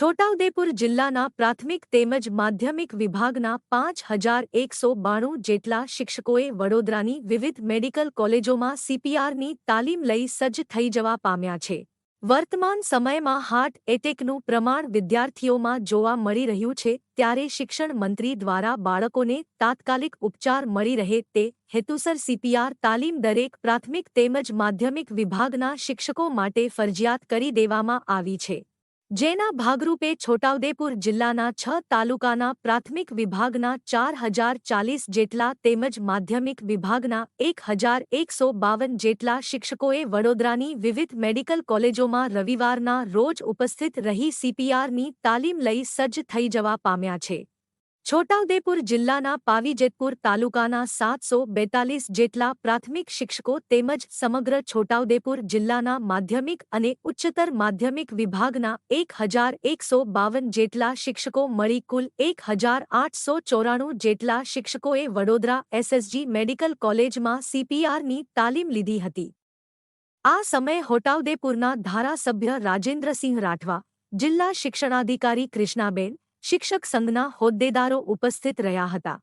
છોટાઉદેપુર જિલ્લાના પ્રાથમિક તેમજ માધ્યમિક વિભાગના પાંચ હજાર એકસો બાણું જેટલા શિક્ષકોએ વડોદરાની વિવિધ મેડિકલ કોલેજોમાં સીપીઆરની તાલીમ લઈ સજ્જ થઈ જવા પામ્યા છે. વર્તમાન સમયમાં હાર્ટ એટેકનું પ્રમાણ વિદ્યાર્થીઓમાં જોવા મળી રહ્યું છે, ત્યારે શિક્ષણ મંત્રી દ્વારા બાળકોને તાત્કાલિક ઉપચાર મળી રહે તે હેતુસર સીપીઆર તાલીમ દરેક પ્રાથમિક તેમજ માધ્યમિક વિભાગના શિક્ષકો માટે ફરજિયાત કરી દેવામાં આવી છે. જેના ભાગરૂપે છોટાઉદેપુર જિલ્લાના છ તાલુકાના પ્રાથમિક વિભાગના ચાર હજાર ચાલીસ જેટલા તેમજ માધ્યમિક વિભાગના એક હજાર એકસો બાવન જેટલા શિક્ષકોએ વડોદરાની વિવિધ મેડિકલ કોલેજોમાં રવિવારના રોજ ઉપસ્થિત રહી સીપીઆરની તાલીમ લઈ સજ્જ થઈ જવા પામ્યા છે. છોટાઉદેપુર જિલ્લાના પાવીજેતપુર તાલુકાના સાતસો બેતાલીસ જેટલા પ્રાથમિક શિક્ષકો તેમજ સમગ્ર છોટાઉદેપુર જિલ્લાના માધ્યમિક અને ઉચ્ચતર માધ્યમિક વિભાગના એક હજાર એકસો બાવન જેટલા શિક્ષકો મળી કુલ એક હજાર આઠસો ચોરાણું જેટલા શિક્ષકોએ વડોદરા એસએસજી મેડિકલ કોલેજમાં સીપીઆરની તાલીમ લીધી હતી. આ સમયે હોટાઉદેપુરના ધારાસભ્ય રાજેન્દ્રસિંહ રાઠવા, જિલ્લા શિક્ષણાધિકારી કૃષ્ણાબેન શિક્ષક સંઘના હોદ્દેદારો ઉપસ્થિત રહ્યા હતા.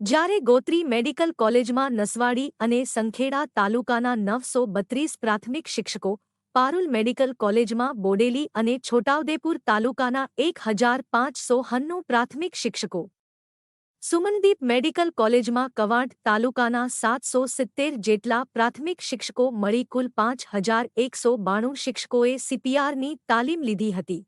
જ્યારે ગોત્રી મેડિકલ કોલેજમાં નસવાડી અને સંખેડા તાલુકાના નવસો બત્રીસ પ્રાથમિક શિક્ષકો, પારુલ મેડિકલ કોલેજમાં બોડેલી અને છોટાઉદેપુર તાલુકાના એક હજાર પાંચસો હન્નું પ્રાથમિક શિક્ષકો. સુમનદીપ મેડિકલ કોલેજમાં કવાંટ તાલુકાના સાતસો સિત્તેર જેટલા પ્રાથમિક શિક્ષકો મળી કુલ પાંચ હજાર એકસો બાણું શિક્ષકોએ સીપીઆરની તાલીમ લીધી હતી.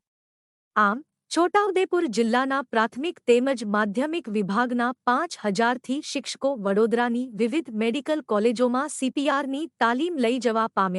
આમ છોટાઉદેપુર જિલ્લાના પ્રાથમિક તેમજ માધ્યમિક વિભાગના પાંચ હજારથી શિક્ષકો વડોદરાની વિવિધ મેડિકલ કોલેજોમાં સીપીઆરની તાલીમ લઈ જવા પામ્યા